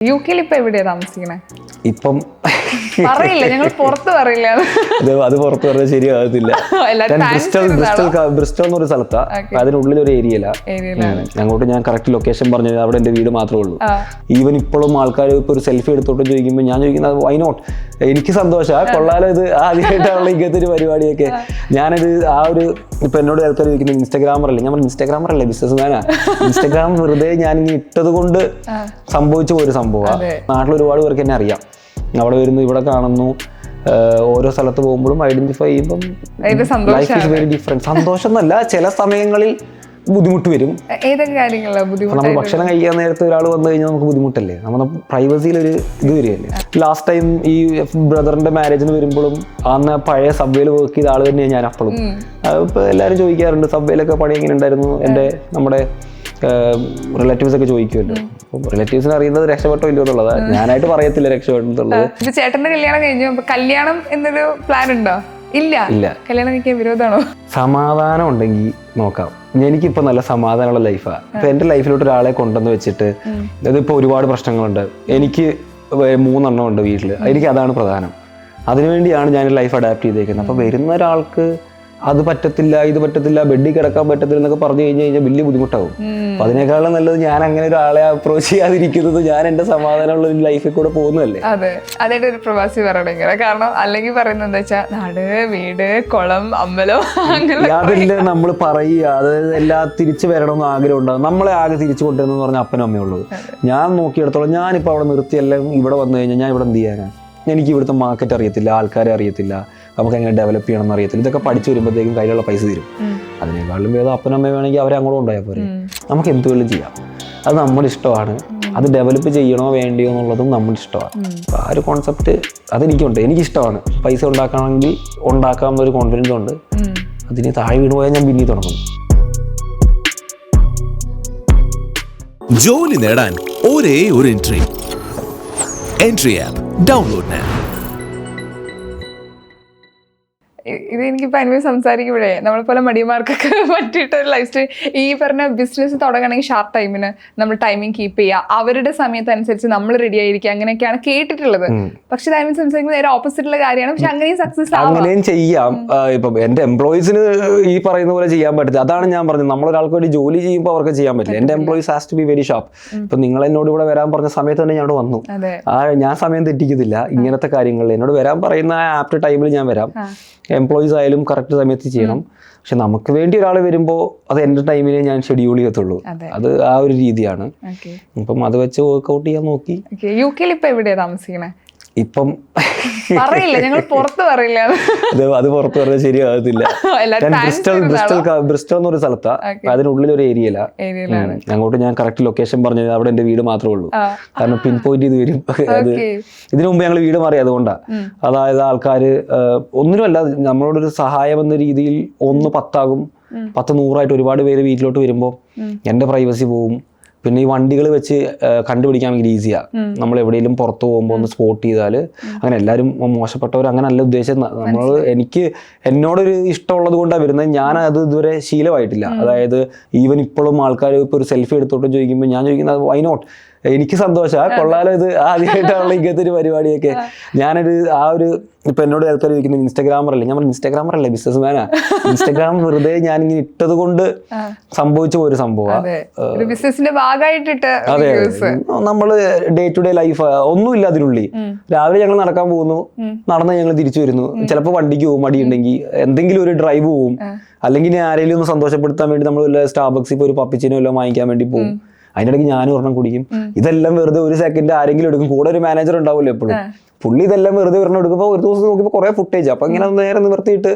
U കെയിൽ ഇപ്പൊ എവിടെയാ താമസിക്കണേ? ഇപ്പം പറയില്ല ഞങ്ങൾ പുറത്ത് പറയില്ല. അത് പുറത്ത് പറഞ്ഞാൽ ശരിയാകത്തില്ല. ബ്രിസ്റ്റൽ ബ്രിസ്റ്റൽ ക- ബ്രിസ്റ്റൽ എന്നൊരു സ്ഥലത്താ. അതിനുള്ളിൽ ഒരു ഏരിയ അങ്ങോട്ട് ഞാൻ കറക്റ്റ് ലൊക്കേഷൻ പറഞ്ഞു അവിടെ എന്റെ വീട് മാത്രമേ ഉള്ളൂ. ഈവൻ ഇപ്പോഴും ആൾക്കാർ ഇപ്പൊ ഒരു സെൽഫി എടുത്തോട്ട് ചോദിക്കുമ്പോൾ ഞാൻ ചോദിക്കുന്നത് വൈ നോട്ട് എനിക്ക് സന്തോഷമാണ് കൊള്ളാലോ ഇത്. ആദ്യമായിട്ടാണല്ലോ ഇങ്ങനത്തെ ഒരു പരിപാടിയൊക്കെ. ഞാനിത് ആ ഒരു ഇപ്പൊ എന്നോട് ആൾക്കാർ ചോദിക്കുന്നത് ഇൻസ്റ്റാഗ്രാമർ അല്ലേ ഞാൻ ഇൻസ്റ്റാഗ്രാമർ അല്ലേ ബിസിനസ് മാനാ ഇൻസ്റ്റാഗ്രാം വെറുതെ ഞാൻ ഇങ്ങനെ ഇട്ടത് കൊണ്ട് സംഭവിച്ച ഒരു സംഭവമാണ്. നാട്ടിൽ ഒരുപാട് പേർക്ക് എന്നെ അറിയാം. അവിടെ വരുന്നു ഇവിടെ കാണുന്നു. ഓരോ സ്ഥലത്ത് പോകുമ്പോഴും ഐഡന്റിഫൈ ചെയ്യുമ്പം ലൈഫ് ഇസ് വെരി ഡിഫറെന്റ് സന്തോഷം എന്നല്ല ചില സമയങ്ങളിൽ ബുദ്ധിമുട്ട് വരും. ഏതൊക്കെ കാര്യങ്ങളാ ബുദ്ധിമുട്ട് നമ്മൾ ഭക്ഷണം കഴിക്കാൻ നേരത്തെ ഒരാൾ വന്നു കഴിഞ്ഞാൽ നമുക്ക് ബുദ്ധിമുട്ടല്ലേ? നമ്മുടെ പ്രൈവസിയിൽ ഒരു ഇത് വരികയല്ലേ? ലാസ്റ്റ് ടൈം ഈ ബ്രദറിന്റെ മാരേജിന് വരുമ്പോഴും അന്ന് പഴയ സബ്വേയിൽ വർക്ക് ചെയ്ത ആൾ തന്നെയാണ് ഞാൻ അപ്പോഴും ഇപ്പൊ എല്ലാവരും ചോദിക്കാറുണ്ട് സബ്വേയിലൊക്കെ പണി എങ്ങനെ ഉണ്ടായിരുന്നു? എന്റെ നമ്മുടെ റിലേറ്റീവ്സ് ഒക്കെ ചോദിക്കുമല്ലോ അപ്പം റിലേറ്റീവ്സിന് അറിയുന്നത് രക്ഷപ്പെട്ടോ ഇല്ലയോ എന്നുള്ളത്. ഞാനായിട്ട് പറയത്തില്ല രക്ഷപ്പെട്ടെന്നുള്ളത് ചേട്ടന്റെ കല്യാണം കഴിഞ്ഞു. കല്യാണം എന്നൊരു പ്ലാൻ ഉണ്ടോ? ഇല്ല. ഇല്ല. കല്യാണം കഴിക്കാൻ വിരോധമാണോ? സമാധാനം ഉണ്ടെങ്കിൽ നോക്കാം. എനിക്കിപ്പോൾ നല്ല സമാധാനമുള്ള ലൈഫാണ് ഇപ്പൊ എന്റെ ലൈഫിലോട്ട് ഒരാളെ കൊണ്ടുവന്ന് വെച്ചിട്ട് അതിപ്പോൾ ഒരുപാട് പ്രശ്നങ്ങളുണ്ട്. എനിക്ക് മൂന്നെണ്ണം ഉണ്ട് വീട്ടിൽ എനിക്ക് അതാണ് പ്രധാനം. അതിനുവേണ്ടിയാണ് ഞാൻ ലൈഫ് അഡാപ്റ്റ് ചെയ്തേക്കുന്നത്. അപ്പോൾ വരുന്ന ഒരാൾക്ക് അത് പറ്റത്തില്ല ഇത് പറ്റത്തില്ല ബെഡിൽ കിടക്കാൻ പറ്റത്തില്ല എന്നൊക്കെ പറഞ്ഞു കഴിഞ്ഞു കഴിഞ്ഞാൽ വലിയ ബുദ്ധിമുട്ടാകും അപ്പൊ അതിനേക്കാളും നല്ലത് ഞാൻ അങ്ങനെ ഒരാളെ അപ്രോച്ച് ചെയ്യാതിരിക്കുന്നത് ഞാൻ എന്റെ സമാധാനമുള്ള ഒരു ലൈഫിൽ കൂടെ പോകുന്നതല്ലേ. അതെ. അതായിട്ട് ഒരു പ്രവാസി പറയണം ഇങ്ങനെ. കാരണം അല്ലെങ്കിൽ പറയുന്നത് എന്താ വെച്ചാൽ നാട് വീട് കുളം അമ്പലം അതില്ല നമ്മൾ പറയുക. അത് എല്ലാം തിരിച്ചു വരണമെന്ന് ആഗ്രഹം ഉണ്ടാകും നമ്മളെ ആകെ തിരിച്ചു കൊണ്ടുവരുന്ന പറഞ്ഞ അപ്പനും അമ്മയുള്ളത് ഞാൻ നോക്കിയെടുത്തോളം ഞാനിപ്പോൾ അവിടെ നിർത്തിയെല്ലാം ഇവിടെ വന്നു കഴിഞ്ഞാൽ ഞാൻ ഇവിടെ എന്ത് ചെയ്യാനാണ് എനിക്ക് ഇവിടുത്തെ മാർക്കറ്റ് അറിയത്തില്ല ആൾക്കാരെ അറിയത്തില്ല. നമുക്ക് എങ്ങനെ ഡെവലപ്പ് ചെയ്യണം എന്ന് അറിയത്തില്ല. ഇതൊക്കെ പഠിച്ചു വരുമ്പോഴത്തേക്കും കയ്യിലുള്ള പൈസ തരും. അതിനേക്കാളും ഭേദം അപ്പനും അമ്മയും വേണമെങ്കിൽ അവരെ അങ്ങോട്ട് ഉണ്ടായാൽ പോരെ. നമുക്ക് എന്ത് വേണം ചെയ്യാം. അത് നമ്മുടെ ഇഷ്ടമാണ്. അത് ഡെവലപ്പ് ചെയ്യണോ വേണ്ടിയോ എന്നുള്ളതും നമ്മുടെ ഇഷ്ടമാണ്. ആ ഒരു കോൺസെപ്റ്റ് അതെനിക്കുണ്ട്. എനിക്കിഷ്ടമാണ്. പൈസ ഉണ്ടാക്കണമെങ്കിൽ ഉണ്ടാക്കാൻ ഒരു കോൺഫിഡൻസ് ഉണ്ട്. അതിന് താഴെ വീണ് പോയാൽ ഞാൻ പിന്നെ തുടങ്ങും. ജോലി നേടാൻ ഒരേ ഒരു എൻട്രി എൻട്രി ആപ്പ് ഡൗൺലോഡ് ഇത് എനിക്കിപ്പോ അനുഭവം സംസാരിക്കുമ്പോഴേ നമ്മളെ പോലെ മടിയന്മാർക്കൊക്കെ പറ്റിയിട്ട് ഒരു ലൈഫ് സ്റ്റൈൽ ഈ പറഞ്ഞ ബിസിനസ് തുടങ്ങണമെങ്കിൽ ഷാർട്ട് ടൈമിന് നമ്മൾ ടൈമിംഗ് കീപ്പ് ചെയ്യുക. അവരുടെ സമയത്തനുസരിച്ച് നമ്മൾ റെഡി ആയിരിക്കുക. അങ്ങനെയൊക്കെയാണ് കേട്ടിട്ടുള്ളത്. പക്ഷെ ടൈമിംഗ് സംസാരിക്കുന്നത് നേരെ ഓപ്പോസിറ്റുള്ള കാര്യമാണ്. പക്ഷെ അങ്ങനെയും സക്സസ് അങ്ങനെയും ചെയ്യാം. ഇപ്പൊ എന്റെ എംപ്ലോയീസിന് ഈ പറയുന്ന പോലെ ചെയ്യാൻ പറ്റില്ല അതാണ് ഞാൻ പറഞ്ഞത്. നമ്മളൊരാൾക്ക് വേണ്ടി ജോലി ചെയ്യുമ്പോൾ അവർക്ക് ചെയ്യാൻ പറ്റില്ല. എന്റെ employees has to be very sharp ഇപ്പൊ നിങ്ങൾ എന്നോട് ഇവിടെ വരാൻ പറഞ്ഞ സമയത്ത് തന്നെ ഞാൻ വന്നു. ആ ഞാൻ സമയം തെറ്റിക്കത്തില്ല. ഇങ്ങനത്തെ കാര്യങ്ങളിൽ എന്നോട് വരാൻ പറയുന്ന ആ ആപ്റ്റ് ടൈമിൽ ഞാൻ വരാം. എംപ്ലോയീസ് ആയാലും കറക്റ്റ് സമയത്ത് ചെയ്യണം. പക്ഷെ നമുക്ക് വേണ്ടി ഒരാൾ വരുമ്പോൾ അത് എന്റെ ടൈമിനെ ഞാൻ ഷെഡ്യൂൾ ചെയ്യത്തുള്ളൂ. അതെ. ആ ഒരു രീതിയാണ്. അപ്പം അത് വെച്ച് വർക്ക്ഔട്ട് ചെയ്യാൻ നോക്കി. യു കെയിൽ ഇപ്പൊ എവിടെയാണ് താമസിക്കണേ? ഇപ്പം പറയില്ല ഞങ്ങൾ പുറത്ത് പറയില്ല. അത് പുറത്ത് പറഞ്ഞാൽ ശരിയാകത്തില്ല. ബ്രിസ്റ്റൽ ബ്രിസ്റ്റൽ ബ്രിസ്റ്റൽ എന്നൊരു സ്ഥലത്താ. അതിനുള്ളിൽ ഒരു ഏരിയ ഏരിയയിലാണ്. അങ്ങോട്ട് ഞാൻ കറക്റ്റ് ലൊക്കേഷൻ പറഞ്ഞു അവിടെ എന്റെ വീട് മാത്രമേ ഉള്ളൂ. കാരണം പിൻ പോയിന്റ് ചെയ്ത് വരും. അത് ഇതിനു മുമ്പ് ഞങ്ങൾ വീട് മാറി അതുകൊണ്ടാണ് അതായത് ആൾക്കാർ ഒന്നിനുമല്ല നമ്മളോടൊരു സഹായം എന്ന രീതിയിൽ ഒന്ന് പത്താകും പത്ത് നൂറായിട്ട് ഒരുപാട് പേര് വീട്ടിലോട്ട് വരുമ്പോൾ എന്റെ പ്രൈവസി പോവും. പിന്നെ ഈ വണ്ടികൾ വെച്ച് കണ്ടുപിടിക്കാൻ ഭയങ്കര ഈസിയാ നമ്മൾ എവിടെയെങ്കിലും പുറത്ത് പോകുമ്പോൾ ഒന്ന് സ്പോട്ട് ചെയ്താൽ അങ്ങനെ എല്ലാവരും മോശപ്പെട്ടവർ അങ്ങനെ അല്ല ഉദ്ദേശം നമ്മൾ എനിക്ക് എന്നോടൊരു ഇഷ്ടമുള്ളത് കൊണ്ടാണ് വരുന്നത്. ഞാൻ അത് ഇതുവരെ ശീലമായിട്ടില്ല. അതായത് ഈവൻ ഇപ്പോഴും ആൾക്കാർ ഇപ്പോൾ ഒരു സെൽഫി എടുത്തോട്ട് ചോദിക്കുമ്പോൾ ഞാൻ ചോദിക്കുന്നത് വൈ നോട്ട് എനിക്ക് സന്തോഷമാണ് കൊള്ളാലോ ഇത്. ആദ്യമായിട്ടാണല്ലോ ഇങ്ങനത്തെ ഒരു പരിപാടിയൊക്കെ. ഞാനൊരു ആ ഒരു ഇപ്പൊ എന്നോട് ആൾക്കാർ ചോദിക്കുന്നത് ഇൻസ്റ്റാഗ്രാമർ അല്ലേ? ഞാൻ ഇൻസ്റ്റാഗ്രാമർ അല്ലേ ബിസിനസ് മാനാ ഇൻസ്റ്റാഗ്രാം വെറുതെ ഞാൻ ഇങ്ങനെ ഇട്ടത് കൊണ്ട് സംഭവിച്ച ഒരു സംഭവമാണ് അതെ. ഒരു ബിസിനസിന്റെ ഭാഗമായിട്ടിട്ട് അതെ വീഡിയോസ് നമ്മൾ ഡേ ടു ഡേ ലൈഫ് ഒന്നുമില്ല അതിനുള്ളിൽ. രാവിലെ ഞങ്ങൾ നടക്കാൻ പോകുന്നു. നടന്ന് ഞങ്ങൾ തിരിച്ചു വരുന്നു. ചിലപ്പോൾ വണ്ടിക്ക് പോകും മടിയുണ്ടെങ്കിൽ എന്തെങ്കിലും ഒരു ഡ്രൈവ് പോവും. അല്ലെങ്കിൽ ആരെങ്കിലും ഒന്ന് സന്തോഷപ്പെടുത്താൻ വേണ്ടി നമ്മൾ വല്ല സ്റ്റാർബക്സിൽ പോയി ഒരു പപ്പിച്ചിനോ എല്ലാം വാങ്ങിക്കാൻ വേണ്ടി പോകും അതിനിടയ്ക്ക് ഞാനും ഒരെണ്ണം കുടിക്കും. ഇതെല്ലാം വെറുതെ ഒരു സെക്കൻഡ് ആരെങ്കിലും എടുക്കും. കൂടെ ഒരു മാനേജർ ഉണ്ടാവുമല്ലോ എപ്പോഴും. പുള്ളി ഇതെല്ലാം വെറുതെ ഒരെണ്ണം എടുക്കുമ്പോൾ ഒരു ദിവസം നോക്കിയപ്പോൾ കുറെ ഫുട്ടേജ് അപ്പൊ ഇങ്ങനെ നേരെ നിവർത്തിയിട്ട്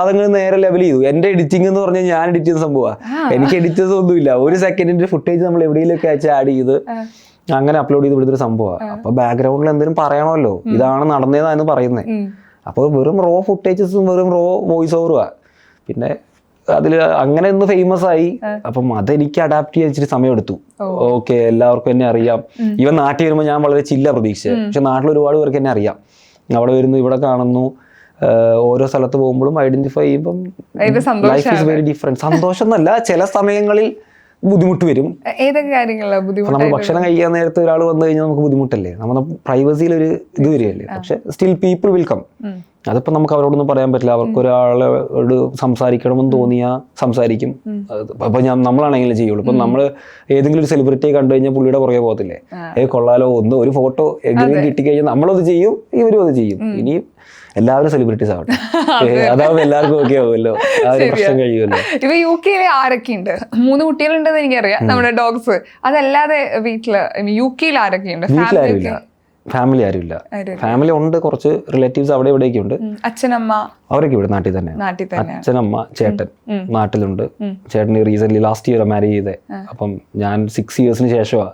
അതങ്ങനെ നേരെ ലെവൽ ചെയ്തു. എന്റെ എഡിറ്റിംഗ് എന്ന് പറഞ്ഞാൽ ഞാൻ എഡിറ്റ് ചെയ്യുന്ന സംഭവമാണ് എനിക്ക് എഡിറ്റേഴ്സ് ഒന്നുമില്ല. ഒരു സെക്കൻഡിന്റെ ഫുട്ടേജ് നമ്മൾ എവിടെയെങ്കിലൊക്കെ അയച്ച് ആഡ് ചെയ്ത് അങ്ങനെ അപ്ലോഡ് ചെയ്ത് ഇവിടുത്തെ ഒരു സംഭവമാണ് അപ്പൊ ബാക്ക്ഗ്രൗണ്ടിൽ എന്തെങ്കിലും പറയണമല്ലോ. ഇതാണ് നടന്നതെന്നാണ് പറയുന്നത് അപ്പോൾ വെറും റോ ഫുട്ടേജസും വെറും റോ വോയിസ് ഓവറുവാ പിന്നെ അതിൽ അങ്ങനെ ഒന്ന് ഫേമസ് ആയി. അപ്പം അതെനിക്ക് അഡാപ്റ്റ് ചെയ്യാൻ ഇച്ചിരി സമയം എടുത്തു ഓക്കെ എല്ലാവർക്കും എന്നെ അറിയാം. ഇവൻ നാട്ടിൽ വരുമ്പോൾ ഞാൻ വളരെ ചില്ല പ്രതീക്ഷിച്ചത്. പക്ഷെ നാട്ടിൽ ഒരുപാട് പേർക്ക് എന്നെ അറിയാം. അവിടെ വരുന്നു ഇവിടെ കാണുന്നു. ഓരോ സ്ഥലത്ത് പോകുമ്പോഴും ഐഡന്റിഫൈ ചെയ്യുമ്പം ലൈഫ് ഇസ് വെരി ഡിഫറെന്റ് സന്തോഷം എന്നല്ല ചില സമയങ്ങളിൽ ബുദ്ധിമുട്ട് വരും. ഏതൊക്കെ കാര്യങ്ങളാണ് ബുദ്ധിമുട്ട് നമ്മൾ ഭക്ഷണം കഴിക്കാൻ നേരത്തെ ഒരാൾ വന്നു കഴിഞ്ഞാൽ നമുക്ക് ബുദ്ധിമുട്ടല്ലേ? നമ്മുടെ പ്രൈവസിയിൽ ഒരു ഇത് വരികയല്ലേ? പക്ഷെ സ്റ്റിൽ പീപ്പിൾ വിൽക്കം അതിപ്പോ നമുക്ക് അവരോടൊന്നും പറയാൻ പറ്റില്ല. അവർക്ക് ഒരാളോട് സംസാരിക്കണമെന്ന് തോന്നിയാൽ സംസാരിക്കും. അപ്പോൾ അപ്പൊ ഞാൻ നമ്മളാണെങ്കിലും ചെയ്യുള്ളൂ. ഇപ്പൊ നമ്മൾ ഏതെങ്കിലും ഒരു സെലിബ്രിറ്റിയെ കണ്ടു കഴിഞ്ഞാൽ പുള്ളിയുടെ പുറകെ പോകത്തില്ലേ? ഏ കൊള്ളാലോ ഒന്ന് ഒരു ഫോട്ടോ എങ്കിലും കിട്ടിക്കഴിഞ്ഞാൽ നമ്മളത് ചെയ്യും ഇവരും അത് ചെയ്യും. ഇനി എല്ലാവരും സെലിബ്രിറ്റീസ് ആവട്ടെ. അതാവുമ്പോൾ എല്ലാവർക്കും ഓക്കെ ആവുമല്ലോ. ആ ഒരു പ്രശ്നം കഴിയുമല്ലോ. ഇപ്പൊ യു കെയിലെ ആരൊക്കെയുണ്ട്? മൂന്ന് കുട്ടികളുണ്ടെന്ന് എനിക്കറിയാം നമ്മുടെ ഡോഗ്സ് അതല്ലാതെ വീട്ടിൽ യു കെയിൽ ആരൊക്കെയുണ്ട്? വീട്ടിലാരുമില്ല ഫാമിലി ആരുമില്ല. ഫാമിലി ഉണ്ട് കുറച്ച് റിലേറ്റീവ്സ് അവിടെ ഇവിടെയൊക്കെ ഉണ്ട് അച്ഛനമ്മ അവരൊക്കെ ഇവിടെ നാട്ടിൽ തന്നെ. അച്ഛനമ്മ ചേട്ടൻ നാട്ടിലുണ്ട്. ചേട്ടന് റീസെന്റ് ലാസ്റ്റ് ഇയർ മാരേജ് ചെയ്തേ. അപ്പം ഞാൻ സിക്സ് ഇയേഴ്സിന് ശേഷമാണ്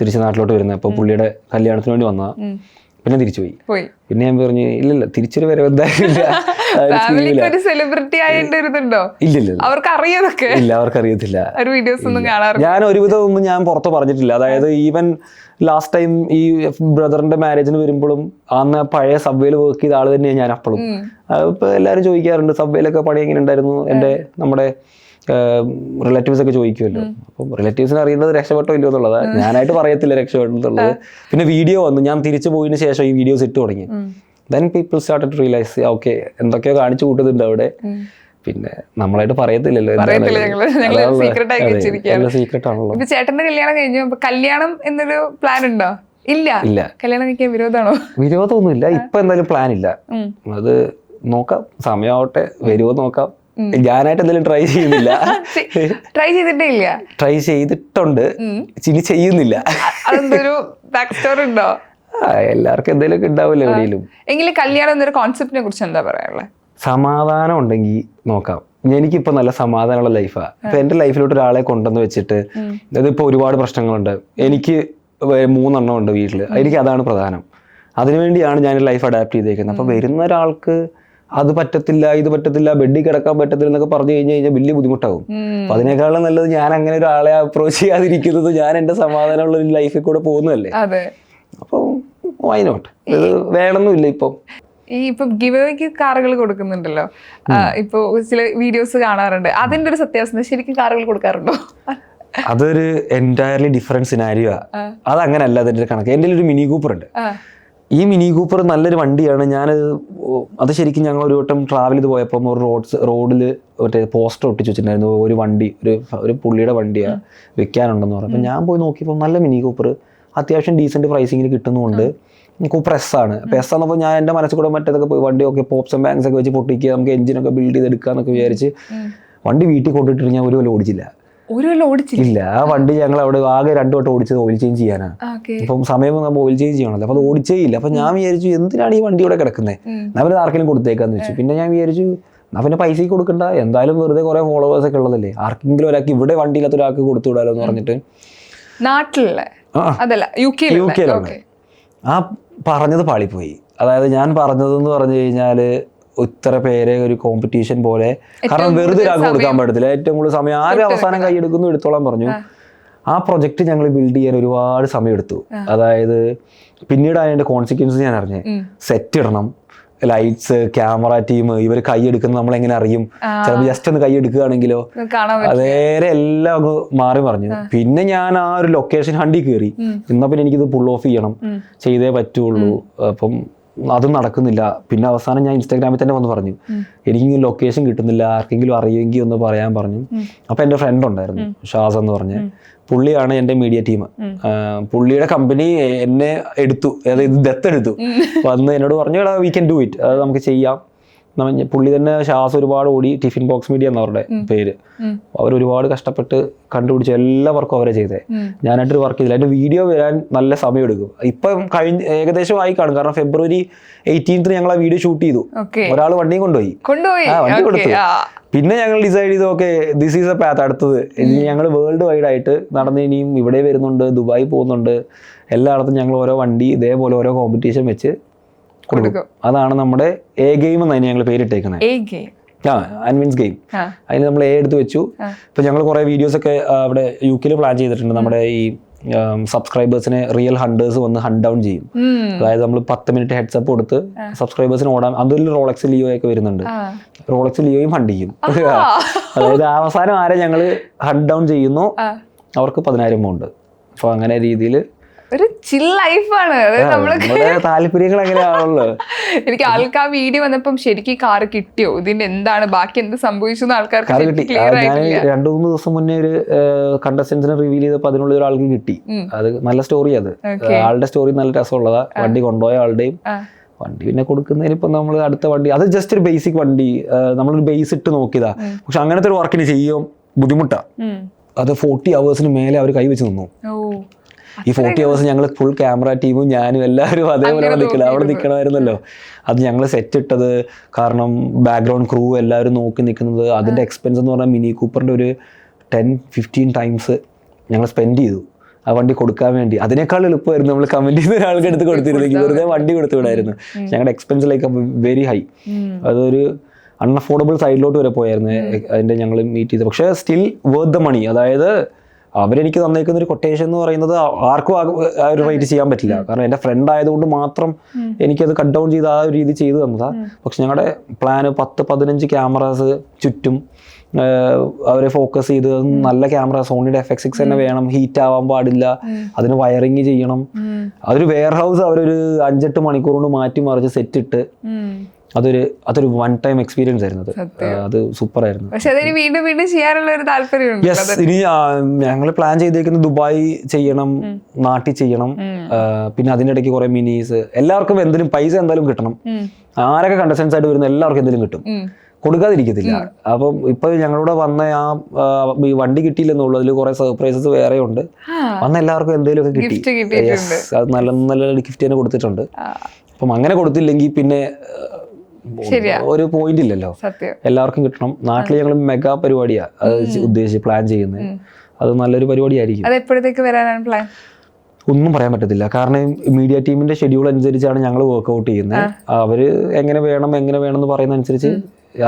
തിരിച്ച് നാട്ടിലോട്ട് വരുന്നത് അപ്പൊ പുള്ളിയുടെ കല്യാണത്തിന് വേണ്ടി വന്നതാ. പിന്നെ തിരിച്ചു പോയി. പിന്നെ ഞാൻ പറഞ്ഞു ഇല്ലല്ല തിരിച്ചൊരു വരവ് എന്തായാലും സെലിബ്രിറ്റി ഇല്ലില്ല ഇല്ല. അവർക്ക് അറിയാതൊക്കെ ഇല്ല അവർക്കറിയത്തില്ല. ഒരു വീഡിയോസ് ഒന്നും കാണാറില്ല. ഞാൻ ഒരുവിധം ഒന്നും ഞാൻ പുറത്ത് പറഞ്ഞിട്ടില്ല. അതായത് ഈവൻ ലാസ്റ്റ് ടൈം ഈ ബ്രദറിന്റെ മാരേജിന് വരുമ്പോഴും അന്ന് പഴയ സബ്വേയിൽ വർക്ക് ചെയ്ത ആൾ തന്നെയാണ് ഞാൻ അപ്പോഴും ഇപ്പൊ എല്ലാവരും ചോദിക്കാറുണ്ട് സബ്വേയിലൊക്കെ പണി എങ്ങനെ ഉണ്ടായിരുന്നു? എന്റെ നമ്മുടെ റിലേറ്റീവ്സ് ഒക്കെ ചോദിക്കുമല്ലോ. അപ്പം റിലേറ്റീവ്സിന് അറിയുന്നത് രക്ഷപ്പെട്ടോ ഇല്ലയോ എന്നുള്ളത്. ഞാനായിട്ട് പറയത്തില്ല രക്ഷപ്പെട്ടെന്നുള്ളത് പിന്നെ വീഡിയോ വന്നു. ഞാൻ തിരിച്ചു പോയതിന് ശേഷം ഈ വീഡിയോസ് ഇട്ട് തുടങ്ങി. Then people start to realise okay എന്തൊക്കെയോ കാണിച്ചു കൂട്ടുന്നുണ്ട് അവിടെ. പിന്നെ നമ്മളായിട്ട് പറയത്തില്ലല്ലോ. സീക്രട്ട് ആണല്ലോ. ചേട്ടന്റെ കല്യാണം കഴിഞ്ഞു. കല്യാണം എന്നൊരു പ്ലാൻ ഉണ്ടോ? ഇല്ല. ഇല്ല. കല്യാണം കഴിക്കാൻ വിരോധാണോ വിരോധമൊന്നുമില്ല. ഇപ്പൊ എന്തായാലും പ്ലാൻ ഇല്ല. അത് നോക്കാം. സമയമാവട്ടെ. വരുമോ നോക്കാം. ഞാനായിട്ട് എന്തെങ്കിലും ട്രൈ ചെയ്യുന്നില്ല. ട്രൈ ചെയ്തിട്ടേ ഇല്ല ട്രൈ ചെയ്തിട്ടുണ്ട്. ഇനി ചെയ്യുന്നില്ല. അതെന്തൊരു ബാക്ക് സ്റ്റോറി ഉണ്ടോ? എല്ലാവർക്കും എന്തെങ്കിലും ഉണ്ടാവില്ല എവിടെയെങ്കിലും. എങ്കിലും കല്യാണം എന്നൊരു കോൺസെപ്റ്റിനെ കുറിച്ച് എന്താ പറയാനുള്ളത് സമാധാനം ഉണ്ടെങ്കിൽ നോക്കാം. എനിക്കിപ്പോൾ നല്ല സമാധാനമുള്ള ലൈഫാ ഇപ്പൊ എന്റെ ലൈഫിലോട്ട് ഒരാളെ കൊണ്ടുവന്ന് വെച്ചിട്ട് അതിപ്പോൾ ഒരുപാട് പ്രശ്നങ്ങളുണ്ട്. എനിക്ക് മൂന്നെണ്ണം ഉണ്ട് വീട്ടിൽ എനിക്ക് അതാണ് പ്രധാനം. അതിനുവേണ്ടിയാണ് ഞാൻ ലൈഫ് അഡാപ്റ്റ് ചെയ്തേക്കുന്നത്. അപ്പൊ വരുന്ന ഒരാൾക്ക് അത് പറ്റത്തില്ല ഇത് പറ്റത്തില്ല ബെഡിൽ കിടക്കാൻ പറ്റത്തില്ല എന്നൊക്കെ പറഞ്ഞു കഴിഞ്ഞു കഴിഞ്ഞാൽ വലിയ ബുദ്ധിമുട്ടാകും അപ്പൊ അതിനേക്കാളും നല്ലത് ഞാൻ അങ്ങനെ ഒരാളെ അപ്രോച്ച് ചെയ്യാതിരിക്കുന്നത് ഞാൻ എന്റെ സമാധാനമുള്ള ഒരു ലൈഫിൽ കൂടെ പോകുന്നതല്ലേ? അപ്പൊ അപ്പോൾ വൈ നോട്ട് ഇത് വേണമെന്നില്ല ഇപ്പം. ഈ ഇപ്പൊ ഗിവേക്ക് കാറുകൾ കൊടുക്കുന്നുണ്ടല്ലോ. ഇപ്പൊ ചില വീഡിയോസ് കാണാറുണ്ട്. അതിന്റെ ഒരു സത്യാവസ്ഥ ശരിക്കും കാറുകൾ കൊടുക്കാറുണ്ടോ? അതൊരു എന്റയർലി ഡിഫറെന്റ് സിനാരിയോ അത് അങ്ങനെയല്ല അതിന്റെ കണക്ക്. എന്റെ ഒരു മിനി കൂപ്പർ ഉണ്ട്. ഈ മിനി കൂപ്പർ നല്ലൊരു വണ്ടിയാണ്. ഞാൻ അത് ശരിക്കും ഞങ്ങൾ ഒരു വട്ടം ട്രാവൽ ചെയ്ത് പോയപ്പം ഒരു റോഡ്സ് റോഡിൽ മറ്റേ പോസ്റ്റർ ഒട്ടിച്ച് വെച്ചിട്ടുണ്ടായിരുന്നു. ഒരു വണ്ടി ഒരു ഒരു പുള്ളിയുടെ വണ്ടിയാണ് വെക്കാനുണ്ടെന്ന് പറഞ്ഞു അപ്പം ഞാൻ പോയി നോക്കിയപ്പോൾ നല്ല മിനി കൂപ്പർ. അത്യാവശ്യം ഡീസന്റ് പ്രൈസിങ്ങിൽ കിട്ടുന്നുണ്ട്. കൂപ്പർ എസ് ആണ്. അപ്പോൾ എസ് ആണെന്നപ്പോൾ ഞാൻ എന്റെ മനസ്സിൽ കൂടെ മറ്റേതൊക്കെ പോയി വണ്ടി ഒക്കെ പോപ്സ് ആൻഡ് ബാങ്ക്സ് ഒക്കെ വെച്ച് പൊട്ടിക്കുക നമുക്ക് എഞ്ചിനൊക്കെ ബിൽഡ് ചെയ്തെടുക്കുക എന്നൊക്കെ വിചാരിച്ച് വണ്ടി വീട്ടിൽ കൊണ്ടിട്ടിട്ട് ഞാൻ ഒരു പോലെ ഓടിച്ചില്ല. ഒരു ഓടിച്ചില്ല? ഇല്ല ആ വണ്ടി ഞങ്ങൾ അവിടെ ആകെ രണ്ടു വട്ടം ഓടിച്ചത് ഓയിൽ ചേഞ്ച് ചെയ്യാനാണ് ഇപ്പം സമയം നമ്മൾ ഓയിൽ ചേഞ്ച് ചെയ്യണമല്ലോ അപ്പൊ അത് ഓടിച്ചേ ഇല്ല. അപ്പൊ ഞാൻ വിചാരിച്ചു എന്തിനാണ് ഈ വണ്ടി ഇവിടെ കിടക്കുന്നത് അവർ ആർക്കെങ്കിലും കൊടുത്തേക്കാന്ന് വെച്ചു. പിന്നെ ഞാൻ വിചാരിച്ചു എന്നാ പിന്നെ പൈസ കൊടുക്കണ്ട. എന്തായാലും വെറുതെ കുറെ ഫോളോവേഴ്സ് ഒക്കെ ഉള്ളതല്ലേ. ആർക്കെങ്കിലും ഒരാൾക്ക് ഇവിടെ വണ്ടി ഇല്ലാത്ത ഒരാൾക്ക് കൊടുത്തു വിടാലോ എന്ന് പറഞ്ഞിട്ട്. അതല്ല യു കെ കെയിലാണ് ആ പറഞ്ഞത് പാളിപ്പോയി. അതായത് ഞാൻ പറഞ്ഞതെന്ന് പറഞ്ഞു കഴിഞ്ഞാൽ ഇത്ര പേരെ ഒരു കോമ്പറ്റീഷൻ പോലെ. കാരണം വെറുതെ ഒരാൾക്ക് കൊടുക്കാൻ പറ്റത്തില്ല. ഏറ്റവും കൂടുതൽ സമയം ആര് അവസാനം കൈയെടുക്കുന്നു എടുത്തോളാൻ പറഞ്ഞു. ആ. പ്രൊജക്ട് ഞങ്ങൾ ബിൽഡ് ചെയ്യാൻ ഒരുപാട് സമയം എടുത്തു അതായത് പിന്നീട് അതിന്റെ കോൺസിക്വൻസ് ഞാൻ അറിഞ്ഞു. സെറ്റ് ഇടണം. ലൈറ്റ്സ് ക്യാമറ ടീം ഇവർ കൈയെടുക്കുന്നത് നമ്മൾ എങ്ങനെ അറിയും? ചിലപ്പോൾ ജസ്റ്റ് ഒന്ന് കൈയെടുക്കുകയാണെങ്കിലോ? അതേരെ എല്ലാം അങ്ങ് മാറി പറഞ്ഞു പിന്നെ ഞാൻ ആ ഒരു ലൊക്കേഷൻ ഹണ്ടി കയറി. എന്നാ പിന്നെ എനിക്കിത് പുൾ ഓഫ് ചെയ്യണം. ചെയ്തേ പറ്റുള്ളൂ. അപ്പം അതും നടക്കുന്നില്ല. പിന്നെ അവസാനം ഞാൻ ഇൻസ്റ്റാഗ്രാമിൽ തന്നെ വന്ന് പറഞ്ഞു. എനിക്ക് ലൊക്കേഷൻ കിട്ടുന്നില്ല ആർക്കെങ്കിലും അറിയുമെങ്കിൽ ഒന്ന് പറയാൻ പറഞ്ഞു. അപ്പൊ എന്റെ ഫ്രണ്ട് ഉണ്ടായിരുന്നു ഷാസ് എന്ന് പറഞ്ഞ്. പുള്ളിയാണ് എന്റെ മീഡിയ ടീം പുള്ളിയുടെ കമ്പനി എന്നെ എടുത്തു. അതായത് ദത്തെടുത്തു വന്ന് എന്നോട് പറഞ്ഞു എടാ വി ക്യാൻ ഡു ഇറ്റ് അത് നമുക്ക് ചെയ്യാം. പുള്ളി തന്നെ ശ്വാസം ഒരുപാട് ഓടി ടിഫിൻ ബോക്സ് മീഡിയ എന്ന അവരുടെ പേര്. അവർ ഒരുപാട് കഷ്ടപ്പെട്ട് കണ്ടുപിടിച്ച് എല്ലാ വർക്കും അവരെ ചെയ്തേ. ഞാനായിട്ടൊരു വർക്ക് ചെയ്തില്ല. അതിന്റെ വീഡിയോ വരാൻ നല്ല സമയം എടുക്കും ഇപ്പം കഴിഞ്ഞ ഏകദേശം ആയി കാണും. കാരണം ഫെബ്രുവരി എയ്റ്റീൻത്തിന് ഞങ്ങൾ ആ വീഡിയോ ഷൂട്ട് ചെയ്തു. ഒരാൾ വണ്ടിയും കൊണ്ടുപോയി. കൊണ്ടുപോയി. വണ്ടി കൊടുത്തു. പിന്നെ ഞങ്ങൾ ഡിസൈഡ് ചെയ്തു okay this is a path അടുത്തത്. ഇനി ഞങ്ങൾ വേൾഡ് വൈഡ് ആയിട്ട് നടന്ന് ഇനിയും ഇവിടെ വരുന്നുണ്ട് ദുബായി പോകുന്നുണ്ട്. എല്ലായിടത്തും ഞങ്ങൾ ഓരോ വണ്ടി ഇതേപോലെ ഓരോ കോമ്പറ്റീഷൻ വെച്ച് കൊടുക്കും. അതാണ് നമ്മുടെ എ ഗെയിം എന്നാണ് ഞങ്ങൾ പേരിട്ടേക്കുന്നത്. ആ അൻവിൻസ് ഗെയിം അതിന് നമ്മൾ എ എടുത്ത് വെച്ചു. ഇപ്പൊ ഞങ്ങൾ കുറെ വീഡിയോസ് ഒക്കെ അവിടെ യു കെയിൽ പ്ലാൻ ചെയ്തിട്ടുണ്ട്. നമ്മുടെ ഈ സബ്സ്ക്രൈബേഴ്സിനെ റിയൽ ഹണ്ടേഴ്സ് വന്ന് ഹണ്ട് ഡൗൺ ചെയ്യും. അതായത് നമ്മൾ പത്ത് മിനിറ്റ് ഹെഡ്സപ്പ് കൊടുത്ത് സബ്സ്ക്രൈബേഴ്സിന് ഓടാൻ അതിൽ റോളക്സ് ലിയോ ഒക്കെ വരുന്നുണ്ട്. റോളക്സ് ലിയോയും ഹണ്ട് ചെയ്യും. അതായത് അവസാനം ആരെ ഞങ്ങൾ ഹണ്ട് ഡൗൺ ചെയ്യുന്നു? അവർക്ക് പതിനായിരം പൗണ്ട് അപ്പോൾ അങ്ങനെ രീതിയിൽ ഒരു ചിൽ ലൈഫാണ് താല്പര്യങ്ങൾ അങ്ങനെയാണല്ലോ എനിക്ക് ആൾക്ക് ആ വീഡിയോ വന്നപ്പം ശരിക്കും കാർ കിട്ടിയോ? ഇതിന്റെ എന്താണ്? ബാക്കി എന്ത് സംഭവിച്ചു ആൾക്കാർക്ക് രണ്ടു മൂന്ന് ദിവസം മുന്നേ ഒരു കണ്ടസ്റ്റൻസിനെ റിവീൽ ചെയ്തപ്പോൾ അതിനുള്ള ഒരാൾക്ക് കിട്ടി. അത് നല്ല സ്റ്റോറി അത്. ആളുടെ സ്റ്റോറി നല്ല രസമുള്ളതാ. വണ്ടി കൊണ്ടുപോയ ആളുടെയും. വണ്ടി പിന്നെ കൊടുക്കുന്നതിന് ഇപ്പം നമ്മൾ അടുത്ത വണ്ടി അത് ജസ്റ്റ് ഒരു ബേസിക് വണ്ടി. നമ്മളൊരു ബേസ് ഇട്ട് നോക്കിയതാ. പക്ഷെ അങ്ങനത്തെ ഒരു വർക്കിന് ചെയ്യും ബുദ്ധിമുട്ടാ. അത് ഫോർട്ടി അവേഴ്സിന് മേലെ അവർ കൈവച്ച് നിന്നു. ഈ ഫോർട്ടി അവേഴ്സ് ഞങ്ങൾ ഫുൾ ക്യാമറ ടീമും ഞാനും എല്ലാവരും അതേപോലെ നിൽക്കണം അവിടെ നിൽക്കണമായിരുന്നല്ലോ അത് ഞങ്ങൾ സെറ്റ് ഇട്ടത് കാരണം ബാക്ക്ഗ്രൗണ്ട് ക്രൂ എല്ലാവരും നോക്കി നിൽക്കുന്നത് അതിന്റെ എക്സ്പെൻസ് എന്ന് പറഞ്ഞാൽ മിനി കൂപ്പറിന്റെ ഒരു ടെൻ ഫിഫ്റ്റീൻ ടൈംസ് ഞങ്ങൾ സ്പെൻഡ് ചെയ്തു. ആ വണ്ടി കൊടുക്കാൻ വേണ്ടി. അതിനേക്കാൾ എളുപ്പമായിരുന്നു നമ്മൾ കമന്റ് ചെയ്ത ഒരാൾക്ക് എടുത്ത് കൊടുത്തിരുന്നെങ്കിൽ വെറുതെ വണ്ടി കൊടുത്തു വിടായിരുന്നു. ഞങ്ങളുടെ എക്സ്പെൻസ് ലൈക്ക് വെരി ഹൈ അതൊരു അൺഅഫോർഡബിൾ സൈഡിലോട്ട് വരെ പോയായിരുന്നു. അതിന്റെ ഞങ്ങൾ മീറ്റ് ചെയ്തത്. പക്ഷേ സ്റ്റിൽ വേർത്ത് ദ മണി അതായത് അവരെനിക്ക് തന്നേക്കുന്ന ഒരു കൊട്ടേഷൻ എന്ന് പറയുന്നത് ആർക്കും ആ- ഒരു റേറ്റ് ചെയ്യാൻ പറ്റില്ല. കാരണം എന്റെ ഫ്രണ്ട് ആയതുകൊണ്ട് മാത്രം എനിക്കത് കട്ട് ഡൗൺ ചെയ്ത് ആ ഒരു രീതി ചെയ്തു തന്നതാ. പക്ഷെ ഞങ്ങളുടെ പ്ലാന് പത്ത് പതിനഞ്ച് ക്യാമറാസ് ചുറ്റും അവരെ ഫോക്കസ് ചെയ്ത് നല്ല ക്യാമറ സോണിയുടെ എഫ് എക്സ് സിക്സ് തന്നെ വേണം ഹീറ്റ് ആവാൻ പാടില്ല അതിന് വയറിങ് ചെയ്യണം. അതൊരു വെയർ ഹൗസ് അവരൊരു അഞ്ചെട്ട് മണിക്കൂർ കൊണ്ട് മാറ്റി മറിച്ച് സെറ്റ് ഇട്ട്. അതൊരു അതൊരു വൺ ടൈം എക്സ്പീരിയൻസ് ആയിരുന്നു അത് അത് സൂപ്പർ ആയിരുന്നു പക്ഷെ അതിന് വീണ്ടും വീണ്ടും ചെയ്യാനുള്ള ഒരു താല്പര്യമുണ്ട് യെസ് ഇനി ഞങ്ങൾ പ്ലാൻ ചെയ്തേക്കുന്നത് ദുബായ് ചെയ്യണം നാട്ടിൽ ചെയ്യണം പിന്നെ അതിന്റെ ഇടയ്ക്ക് കുറെ മിനീസ് എല്ലാവർക്കും എന്തെങ്കിലും പൈസ എന്തായാലും കിട്ടണം. ആരൊക്കെ കണ്ടസ്റ്റൻസ് ആയിട്ട് വരുന്ന എല്ലാവർക്കും എന്തെങ്കിലും കിട്ടും. കൊടുക്കാതിരിക്കത്തില്ല. അപ്പം ഇപ്പൊ ഞങ്ങളുടെ വന്ന ആ വണ്ടി കിട്ടിയില്ലെന്നുള്ളതിൽ കുറെ സർപ്രൈസസ് വേറെ ഉണ്ട്. വന്ന എല്ലാവർക്കും എന്തെങ്കിലും ഒക്കെ കിട്ടി. അത് നല്ല നല്ല ഗിഫ്റ്റ് തന്നെ കൊടുത്തിട്ടുണ്ട്. അപ്പം അങ്ങനെ കൊടുത്തില്ലെങ്കിൽ പിന്നെ. ഒരു പോയിന്റ് ഇല്ലല്ലോ. എല്ലാവർക്കും കിട്ടണം. നാട്ടിൽ ഞങ്ങൾ മെഗാ പരിപാടിയാ. അത് ഉദ്ദേശിച്ച് പ്ലാൻ ചെയ്യുന്നത് അത് നല്ലൊരു പരിപാടിയായിരിക്കും. അത് എപ്പോഴത്തേക്ക് വരാനാണ് പ്ലാൻ ഒന്നും പറയാൻ പറ്റത്തില്ല. കാരണം മീഡിയ ടീമിന്റെ ഷെഡ്യൂൾ അനുസരിച്ചാണ് ഞങ്ങൾ വർക്ക്ഔട്ട് ചെയ്യുന്നത് അവർ എങ്ങനെ വേണം എങ്ങനെ വേണം എന്ന് പറയുന്ന അനുസരിച്ച്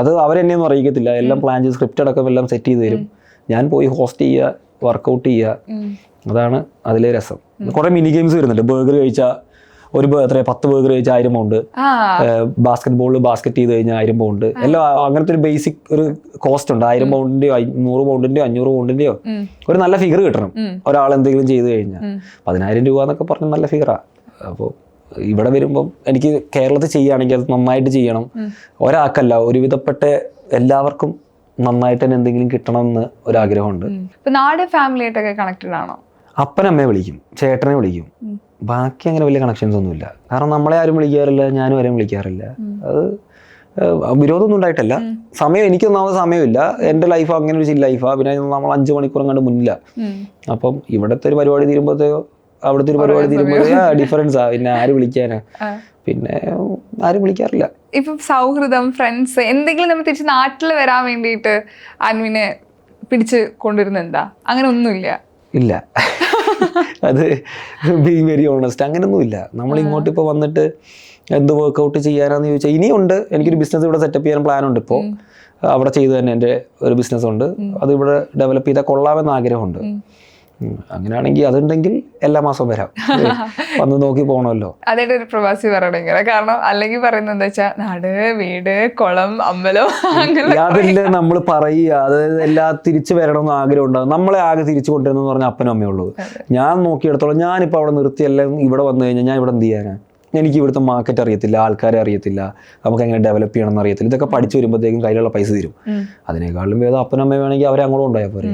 അത് അവരെന്നെയൊന്നും അറിയിക്കത്തില്ല. എല്ലാം പ്ലാൻ ചെയ്ത് സ്ക്രിപ്റ്റ് അടക്കം എല്ലാം സെറ്റ് ചെയ്ത് തരും. ഞാൻ പോയി ഹോസ്റ്റ് ചെയ്യുക വർക്ക്ഔട്ട് ചെയ്യുക. അതാണ് അതിലെ രസം. കുറെ മിനി ഗെയിംസ് വരുന്നുണ്ട്. ബർഗർ കഴിച്ചാൽ ഒരു എത്ര പത്ത് ബർഗർ കഴിച്ചാൽ ആയിരം പൗണ്ട് ബാസ്കറ്റ് ബോളിൽ ബാസ്കറ്റ് ചെയ്ത് കഴിഞ്ഞാൽ ആയിരം പൗണ്ട് എല്ലാം അങ്ങനത്തെ ഒരു ബേസിക് ഒരു കോസ്റ്റ് ഉണ്ട്. ആയിരം പൗണ്ടിന്റെയോ നൂറ് പൗണ്ടിന്റെയോ അഞ്ഞൂറ് പൗണ്ടിന്റെയോ. ഒരു നല്ല ഫിഗർ കിട്ടണം. ഒരാൾ എന്തെങ്കിലും ചെയ്ത് കഴിഞ്ഞാൽ. പതിനായിരം രൂപ എന്നൊക്കെ പറഞ്ഞ നല്ല ഫിഗറാ അപ്പോൾ ഇവിടെ വരുമ്പം എനിക്ക് കേരളത്തിൽ ചെയ്യുകയാണെങ്കിൽ അത് നന്നായിട്ട് ചെയ്യണം. ഒരാൾക്കല്ല ഒരുവിധപ്പെട്ട എല്ലാവർക്കും നന്നായിട്ട് തന്നെ എന്തെങ്കിലും കിട്ടണം എന്ന് ഒരാഗ്രഹമുണ്ട് നാട് കണക്റ്റഡ് ആണോ? അപ്പനമ്മയെ വിളിക്കും. ചേട്ടനെ വിളിക്കും. ബാക്കി അങ്ങനെ വലിയ കണക്ഷൻസ് ഒന്നുമില്ല. കാരണം നമ്മളെ ആരും വിളിക്കാറില്ല ഞാനും ആരും വിളിക്കാറില്ല. അത് വിരോധമൊന്നും ഉണ്ടായിട്ടല്ല. സമയം എനിക്കൊന്നാമത് സമയമില്ല. എന്റെ ലൈഫ് അങ്ങനെ ഒരു ലൈഫാണ് പിന്നെ നമ്മൾ അഞ്ച് മണിക്കൂർ കണ്ട് മുന്നില്ല. അപ്പം ഇവിടുത്തെ ഒരു പരിപാടി തീരുമ്പോഴത്തേക്കോ അവിടുത്തെ ഒരു പരിപാടി തീരുമ്പോഴേ ഡിഫറൻസാ പിന്നെ ആര് വിളിക്കാനാ? പിന്നെ ആരും വിളിക്കാറില്ല. ഇപ്പൊ സൗഹൃദം ഫ്രണ്ട്സ് എന്തെങ്കിലും നമ്മൾ തിരിച്ച് നാട്ടിൽ വരാൻ വേണ്ടിയിട്ട് അൻവിനെ പിടിച്ച് കൊണ്ടുവരുന്ന എന്താ അങ്ങനെ ഒന്നുമില്ല. ഇല്ല. അത് ബീങ് വെരി ഓണസ്റ്റ് അങ്ങനെയൊന്നും ഇല്ല നമ്മൾ ഇങ്ങോട്ട് ഇപ്പോൾ വന്നിട്ട് എന്ത് വർക്കൗട്ട് ചെയ്യാനാന്ന് ചോദിച്ചാൽ ഇനിയുണ്ട്. എനിക്കൊരു ബിസിനസ് ഇവിടെ സെറ്റപ്പ് ചെയ്യാൻ പ്ലാൻ ഉണ്ട് ഇപ്പോൾ അവിടെ ചെയ്തു തന്നെ എന്റെ ഒരു ബിസിനസ് ഉണ്ട്. അത് ഇവിടെ ഡെവലപ്പ് ചെയ്താൽ കൊള്ളാമെന്ന് ആഗ്രഹമുണ്ട്. അങ്ങനെയാണെങ്കിൽ അതുണ്ടെങ്കിൽ എല്ലാ മാസവും വരാം. വന്ന് നോക്കി പോകണമല്ലോ അതായിട്ട് ഒരു പ്രവാസി പറയണം ഇങ്ങനെ. കാരണം അല്ലെങ്കിൽ പറയുന്നത് എന്താ വെച്ചാൽ നാട് വീട് കുളം അമ്പലം അതില്ല നമ്മൾ പറയുക. അതായത് എല്ലാ തിരിച്ചു വരണം എന്ന് ആഗ്രഹം ഉണ്ടാകും. നമ്മളെ ആകെ തിരിച്ചു കൊണ്ടുവരുന്ന പറഞ്ഞ അപ്പനും അമ്മയുള്ളൂ ഞാൻ നോക്കിയെടുത്തോളം ഞാനിപ്പോൾ അവിടെ നിർത്തിയല്ലേ. ഇവിടെ വന്നു കഴിഞ്ഞാൽ ഞാൻ ഇവിടെ എന്ത് ചെയ്യാനാ? എനിക്ക് ഇവിടുത്തെ മാർക്കറ്റ് അറിയത്തില്ല ആൾക്കാരെ അറിയത്തില്ല നമുക്ക് എങ്ങനെ ഡെവലപ്പ് ചെയ്യണം എന്ന് അറിയത്തില്ല. ഇതൊക്കെ പഠിച്ചു വരുമ്പോഴത്തേക്കും കയ്യിലുള്ള പൈസ തരും. അതിനേക്കാളും വേദം അപ്പനും അമ്മ വേണമെങ്കിൽ അവരെ അങ്ങോട്ടും ഉണ്ടായാൽ പോരെ.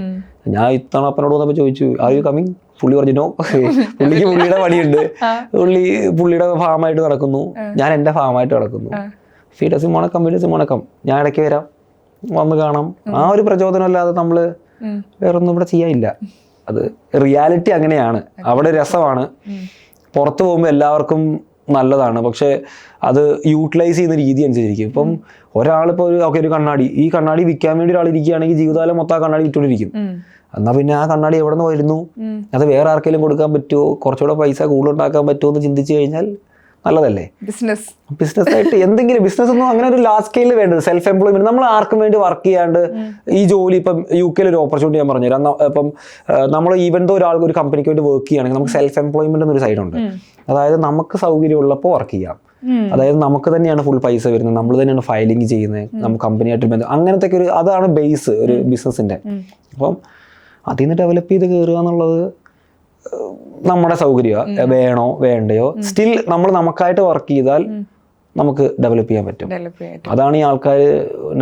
ഞാൻ ഇത്തവണ അപ്പനോട് വന്നപ്പോൾ ചോദിച്ചു ആർ യു കമ്മിങ് പുള്ളി പറഞ്ഞു നോ പുള്ളിക്ക് പുള്ളിയുടെ പണിയുണ്ട്. പുള്ളി പുള്ളിയുടെ ഫാമായിട്ട് നടക്കുന്നു. ഞാൻ എന്റെ ഫാമായിട്ട് നടക്കുന്നു. ഫീഡസ് മുണക്കം ഫീഡസ് മുണക്കം ഞാൻ ഇടയ്ക്ക് വരാം. വന്ന് കാണാം. ആ ഒരു പ്രചോദനം അല്ലാതെ നമ്മൾ വേറെ വേറൊന്നും ഇവിടെ ചെയ്യാനില്ല. അത് റിയാലിറ്റി അങ്ങനെയാണ്. അവിടെ രസമാണ്. പുറത്തു പോകുമ്പോൾ എല്ലാവർക്കും നല്ലതാണ്. പക്ഷെ അത് യൂട്ടിലൈസ് ചെയ്യുന്ന രീതി അനുസരിച്ചിരിക്കും. ഇപ്പം ഒരാളിപ്പോൾ ഒരു ഓക്കെ ഒരു കണ്ണാടി. ഈ കണ്ണാടി വിൽക്കാൻ വേണ്ടി ഒരാൾ ഇരിക്കുകയാണെങ്കിൽ ജീവിതകാലം മൊത്തം ആ കണ്ണാടി വിറ്റുകൊണ്ടിരിക്കും. എന്നാൽ പിന്നെ ആ കണ്ണാടി എവിടെ നിന്ന് വരുന്നു. അത് വേറെ ആർക്കെങ്കിലും കൊടുക്കാൻ പറ്റുമോ കുറച്ചുകൂടെ പൈസ കൂടുതൽ ഉണ്ടാക്കാൻ പറ്റുമോ എന്ന് ചിന്തിച്ചു കഴിഞ്ഞാൽ നല്ലതല്ലേ? ബിസിനസ് ബിസിനസ് ആയിട്ട് എന്തെങ്കിലും ബിസിനസ് ഒന്നും അങ്ങനെ ഒരു ലാസ്റ്റ് സ്കെയിലിൽ വേണ്ടത്. സെൽഫ് എംപ്ലോയ്മെന്റ് നമ്മൾ ആർക്കും വേണ്ടി വർക്ക് ചെയ്യാണ്ട് ഈ ജോലി ഇപ്പം യു കെയിൽ ഒരു ഓപ്പർച്യൂണിറ്റി ഞാൻ പറഞ്ഞുതരാം. ഇപ്പം നമ്മൾ ഈവൻ ദോ ഒരാൾക്ക് ഒരു കമ്പനിക്ക് വേണ്ടി വർക്ക് ചെയ്യുകയാണെങ്കിൽ നമുക്ക് സെൽഫ് എംപ്ലോയ്മെന്റ് എന്നൊരു സൈഡ് ഉണ്ട്. അതായത് നമുക്ക് സൗകര്യം ഉള്ളപ്പോൾ വർക്ക് ചെയ്യാം അതായത് നമുക്ക് തന്നെയാണ് ഫുൾ പൈസ വരുന്നത്. നമ്മൾ തന്നെയാണ് ഫയലിംഗ് ചെയ്യുന്നത്. നമുക്ക് കമ്പനിയായിട്ട് ബന്ധം അങ്ങനത്തെ ഒരു അതാണ് ബേസ് ഒരു ബിസിനസിന്റെ അപ്പം അതിൽ നിന്ന് ഡെവലപ്പ് ചെയ്ത് കയറുക എന്നുള്ളത് നമ്മുടെ സൗകര്യമാണ് വേണോ വേണ്ടയോ? സ്റ്റിൽ നമ്മൾ നമുക്കായിട്ട് വർക്ക് ചെയ്താൽ നമുക്ക് ഡെവലപ്പ് ചെയ്യാൻ പറ്റും. അതാണ് ഈ ആൾക്കാർ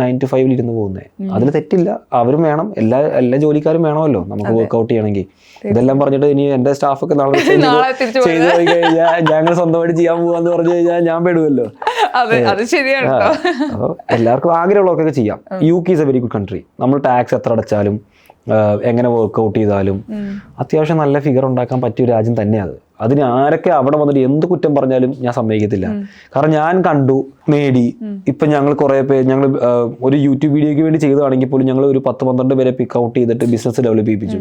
നയൻ ടു ഫൈവിൽ ഇരുന്ന് പോകുന്നത് അതിൽ തെറ്റില്ല. അവരും വേണം. എല്ലാ എല്ലാ ജോലിക്കാരും വേണമല്ലോ. നമുക്ക് വർക്ക്ഔട്ട് ചെയ്യണമെങ്കിൽ. ഇതെല്ലാം പറഞ്ഞിട്ട് ഇനി എന്റെ സ്റ്റാഫൊക്കെ നാളെ ചെയ്ത് പോയി കഴിഞ്ഞാൽ ഞങ്ങൾ സ്വന്തമായിട്ട് ചെയ്യാൻ പോവാന്ന് പറഞ്ഞു കഴിഞ്ഞാൽ ഞാൻ പെടുമല്ലോ അപ്പോൾ എല്ലാവർക്കും ആഗ്രഹമുള്ളവർക്കൊക്കെ ചെയ്യാം. U K is a very good country നമ്മൾ ടാക്സ് എത്ര അടച്ചാലും എങ്ങനെ വർക്ക്ഔട്ട് ചെയ്താലും. അത്യാവശ്യം നല്ല ഫിഗർ ഉണ്ടാക്കാൻ പറ്റിയ രാജ്യം തന്നെയാണ് അത്. അതിന് ആരൊക്കെ അവിടെ വന്നിട്ട് എന്ത് കുറ്റം പറഞ്ഞാലും ഞാൻ സമ്മതിക്കത്തില്ല. കാരണം ഞാൻ കണ്ടു നേടി. ഇപ്പൊ ഞങ്ങൾ കുറെ പേര് ഞങ്ങൾ ഒരു യൂട്യൂബ് വീഡിയോയ്ക്ക് വേണ്ടി ചെയ്തതാണെങ്കിൽ പോലും ഞങ്ങൾ ഒരു പത്ത് പന്ത്രണ്ട് പേരെ പിക്ക് ഔട്ട് ചെയ്തിട്ട് ബിസിനസ് ഡെവലപ്പ് ചെയ്യിപ്പിച്ചു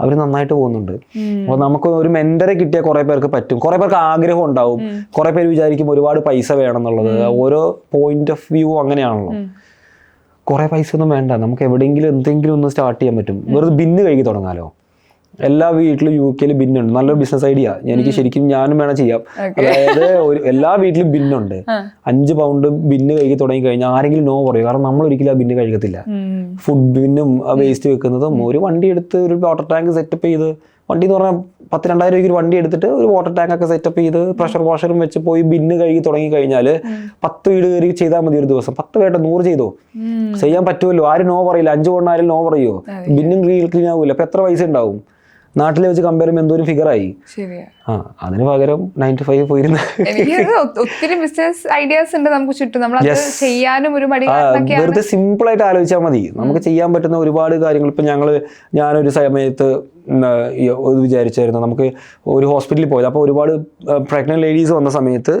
അവർ നന്നായിട്ട് പോകുന്നുണ്ട്. അപ്പോൾ നമുക്ക് ഒരു മെന്ററെ കിട്ടിയ കുറേ പേർക്ക് പറ്റും. കുറേ പേർക്ക് ആഗ്രഹം ഉണ്ടാവും. കുറേ പേര് വിചാരിക്കും ഒരുപാട് പൈസ വേണം എന്നുള്ളത്. ഓരോ പോയിന്റ് ഓഫ് വ്യൂ അങ്ങനെയാണല്ലോ. കുറെ പൈസ ഒന്നും വേണ്ട. നമുക്ക് എവിടെയെങ്കിലും എന്തെങ്കിലും ഒന്ന് സ്റ്റാർട്ട് ചെയ്യാൻ പറ്റും. വെറുതെ ബിന്ന് കഴുകി തുടങ്ങാലോ? എല്ലാ വീട്ടിലും യു കെയിൽ ബിന്നുണ്ട്. നല്ലൊരു ബിസിനസ് ഐഡിയ എനിക്ക് ശരിക്കും ഞാനും വേണം ചെയ്യാം. അതായത് ഒരു എല്ലാ വീട്ടിലും ബിന്നുണ്ട്. അഞ്ച് പൗണ്ട് ബിന്ന് കഴുകി തുടങ്ങി കഴിഞ്ഞാൽ ആരെങ്കിലും നോ പറയും. കാരണം നമ്മൾ ഒരിക്കലും ആ ബിന്ന് കഴുകത്തില്ല. ഫുഡ് ബിന്നും വേസ്റ്റ് വെക്കുന്നതും ഒരു വണ്ടി എടുത്ത് ഒരു വാട്ടർ ടാങ്ക് സെറ്റപ്പ് ചെയ്ത് വണ്ടി എന്ന് പറഞ്ഞാൽ പത്ത് രണ്ടായിരം രൂപയ്ക്ക് ഒരു വണ്ടി എടുത്തിട്ട് ഒരു വാട്ടർ ടാങ്ക് ഒക്കെ സെറ്റപ്പ് ചെയ്ത് പ്രഷർ വാഷറും വെച്ച് പോയി ബിന്ന് കഴുകി തുടങ്ങി കഴിഞ്ഞാൽ പത്ത് വീട് കയറി ചെയ്താൽ മതി ഒരു ദിവസം. പത്ത് വേണ്ട നൂറ് ചെയ്തോ? ചെയ്യാൻ പറ്റുമല്ലോ. ആരും നോ പറയില്ല. അഞ്ചു കൊണ്ടാരും ആരും നോ പറയുമോ ബിന്നും ക്ലീൻ ക്ലീൻ ആവില്ല അപ്പൊ എത്ര പൈസ ഉണ്ടാവും? നാട്ടിലെ വെച്ച് കമ്പയർ ചെയ്യുമ്പോൾ എന്തോരം ഫിഗർ ആയി? ശരിയാ. ആ അതിന് പകരം നയന്റി ഫൈവ് പോയിരുന്ന. ഒത്തിരി ബിസിനസ് ഐഡിയാസ് ഉണ്ട് നമുക്ക് ചുറ്റും. നമ്മൾ ചെയ്യാനും ഒരു മടി വെറുതെ സിമ്പിൾ ആയിട്ട് ആലോചിച്ചാൽ മതി. നമുക്ക് ചെയ്യാൻ പറ്റുന്ന ഒരുപാട് കാര്യങ്ങൾ. ഇപ്പം ഞങ്ങൾ ഞാനൊരു സമയത്ത് വിചാരിച്ചായിരുന്നു. നമുക്ക് ഒരു ഹോസ്പിറ്റലിൽ പോയത്. അപ്പോൾ ഒരുപാട് പ്രഗ്നന്റ് ലേഡീസ് വന്ന സമയത്ത്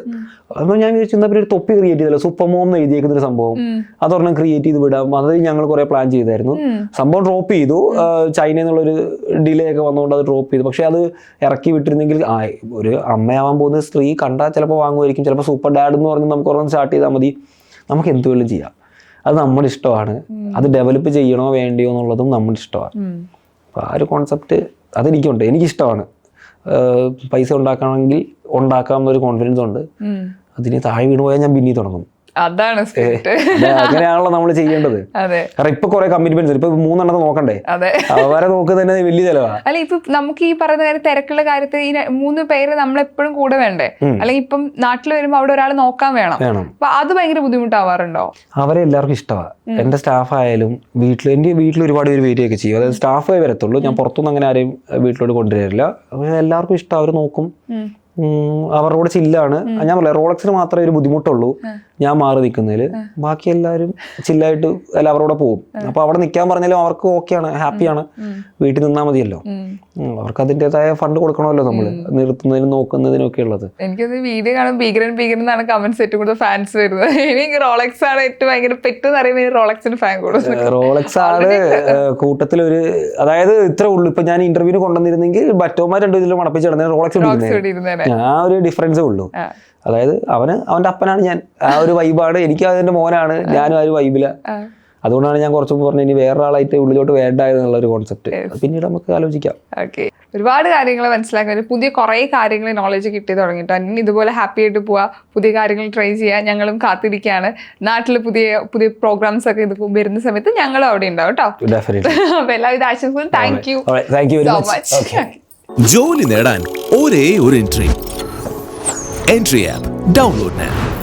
അപ്പോൾ ഞാൻ വിചാരിച്ചു എന്താ പിന്നെ ഒരു തൊപ്പി ക്രിയേറ്റ് ചെയ്തല്ലോ? സൂപ്പർ മോം എന്ന് എഴുതിയേക്കുന്ന ഒരു സംഭവം. അതൊരെണ്ണം ക്രിയേറ്റ് ചെയ്ത് വിടാം. അത് ഞങ്ങൾ കുറെ പ്ലാൻ ചെയ്തായിരുന്നു. സംഭവം ഡ്രോപ്പ് ചെയ്തു. ചൈന ചൈനയിൽ നിന്നുള്ളൊരു ഡിലേ ഒക്കെ വന്നുകൊണ്ട് അത് ഡ്രോപ്പ് ചെയ്തു. പക്ഷെ അത് ഇറക്കി വിട്ടിരുന്നെങ്കിൽ ആ ഒരു അമ്മയാവാൻ പോകുന്ന സ്ത്രീ കണ്ടാൽ ചിലപ്പോൾ വാങ്ങുമായിരിക്കും. ചിലപ്പോൾ സൂപ്പർ ഡാഡ് എന്ന് പറഞ്ഞ് നമുക്ക് ഒരെണ്ണം സ്റ്റാർട്ട് ചെയ്താൽ മതി. നമുക്ക് എന്തുവേലും ചെയ്യാം. അത് നമ്മുടെ ഇഷ്ടമാണ്. അത് ഡെവലപ്പ് ചെയ്യണോ വേണ്ടിയോ എന്നുള്ളതും നമ്മുടെ ഇഷ്ടമാണ്. അപ്പോൾ ആ ഒരു കോൺസെപ്റ്റ് അതെനിക്കുണ്ട്. എനിക്കിഷ്ടമാണ്. പൈസ ഉണ്ടാക്കണമെങ്കിൽ ഉണ്ടാക്കാം എന്നൊരു കോൺഫിഡൻസ് ഉണ്ട്. അതിന് താഴെ വീണ് പോയാൽ ഞാൻ പിന്നെ തുടങ്ങും. അതാണ് അങ്ങനെയാണല്ലോ നമ്മൾ ചെയ്യേണ്ടത്. കാരണം ഇപ്പൊ കുറെ കമ്മിറ്റ്മെന്റ്സ് ഇപ്പൊ മൂന്നെണ്ണത്തെ നോക്കണ്ടേ? അവരെ നോക്കുക തന്നെ വലിയ ചെലവാ. അല്ല ഇപ്പൊ നമുക്ക് ഈ പറയുന്ന കാര്യം തിരക്കുള്ള കാര്യത്തിൽ ഈ മൂന്ന് പേര് നമ്മളെപ്പോഴും കൂടെ വേണ്ടേ? അല്ലെങ്കിൽ ഇപ്പം നാട്ടിൽ വരുമ്പോ അവിടെ ഒരാൾ നോക്കാൻ വേണം. അപ്പൊ അത് ഭയങ്കര ബുദ്ധിമുട്ടാവാറുണ്ടോ? അവരെ എല്ലാവർക്കും ഇഷ്ടമാണ് എന്റെ സ്റ്റാഫ് ആയാലും വീട്ടിൽ എന്റെ വീട്ടിൽ ഒരുപാട് പേര് വരികയൊക്കെ ചെയ്യും. അതായത് സ്റ്റാഫേ വരത്തുള്ളൂ. ഞാൻ പുറത്തുനിന്ന് അങ്ങനെ ആരെയും വീട്ടിലോട്ട് കൊണ്ടുവരില്ല. എല്ലാവർക്കും ഇഷ്ടം. അവർ നോക്കും. അവരുടെ കൂടെ ചില്ലാണ് ഞാൻ പറയാം റോളക്സിന് മാത്രമേ ഒരു ബുദ്ധിമുട്ടുള്ളൂ. ഞാൻ മാറി നിൽക്കുന്നതിൽ ബാക്കി എല്ലാവരും ചില്ലായിട്ട് എല്ലാം അവരോടെ പോകും അപ്പോൾ അവിടെ നിൽക്കാൻ പറഞ്ഞാലും അവർക്ക് ഓക്കെയാണ് ഹാപ്പിയാണ്. വീട്ടിൽ നിന്നാൽ മതിയല്ലോ. അവർക്ക് അതിന്റെതായ ഫണ്ട് കൊടുക്കണമല്ലോ നമ്മൾ നിർത്തുന്നതിനും നോക്കുന്നതിനും ഒക്കെ ഉള്ളത് എനിക്ക് വീഡിയോ കാണുമ്പോൾ ഭീകരൻ ഭീകരൻ എന്നാണ് കമന്റ്സ് ഏറ്റവും കൂടുതൽ ഫാൻസ് വരുന്നത്. എനിക്ക് റോളക്സ് ആണ് ഏറ്റവും ഭയങ്കര പെറ്റ് എന്ന് പറയുമ്പോൾ റോളക്സിന് ഫാൻ കൂടുതൽ റോളക്സ് ആണ് കൂട്ടത്തിൽ ഒരു അതായത് ഇത്ര ഉള്ളു. ഇപ്പൊ ഞാൻ ഇന്റർവ്യൂവിന് കൊണ്ടുവന്നിരുന്നെങ്കിൽ ബറ്റോമാർ രണ്ടു ഇതിലും മടപ്പിച്ച് കിടന്നത് റോളക്സ് ഞാൻ ആ ഒരു ഡിഫറൻസേ ഉള്ളൂ. അതായത് അവന് അവന്റെ അപ്പനാണ് ഞാൻ. ആ ഒരു വൈബാണ്. എനിക്ക് അതിന്റെ മോനാണ്. ഞാനും ആ ഒരു വൈബില. അതുകൊണ്ടാണ് ഞാൻ കുറച്ചും പറഞ്ഞു പറഞ്ഞത് ഇനി വേറെ ആളായിട്ട് ഉള്ളിലോട്ട് വേണ്ട എന്നുള്ള ഒരു കോൺസെപ്റ്റ് പിന്നീട് നമുക്ക് ആലോചിക്കാം. ഓക്കെ. ഒരുപാട് കാര്യങ്ങൾ മനസ്സിലാക്കാൻ പുതിയ കുറേ കാര്യങ്ങൾ നോളജ് കിട്ടി തുടങ്ങിയിട്ട് ഇനി ഇതുപോലെ ഹാപ്പി ആയിട്ട് പോവാ. പുതിയ കാര്യങ്ങൾ ട്രൈ ചെയ്യാൻ ഞങ്ങളും കാത്തിരിക്കുകയാണ് നാട്ടിൽ പുതിയ പുതിയ പ്രോഗ്രാംസ് ഒക്കെ ഇത് വരുന്ന സമയത്ത് ഞങ്ങളും അവിടെ ഉണ്ടാവും കേട്ടോ അപ്പൊ എല്ലാവിധ ആശംസകളും. Thank you so much much ജോലി നേടാൻ ഒരേ ഒരു entry entry app download now.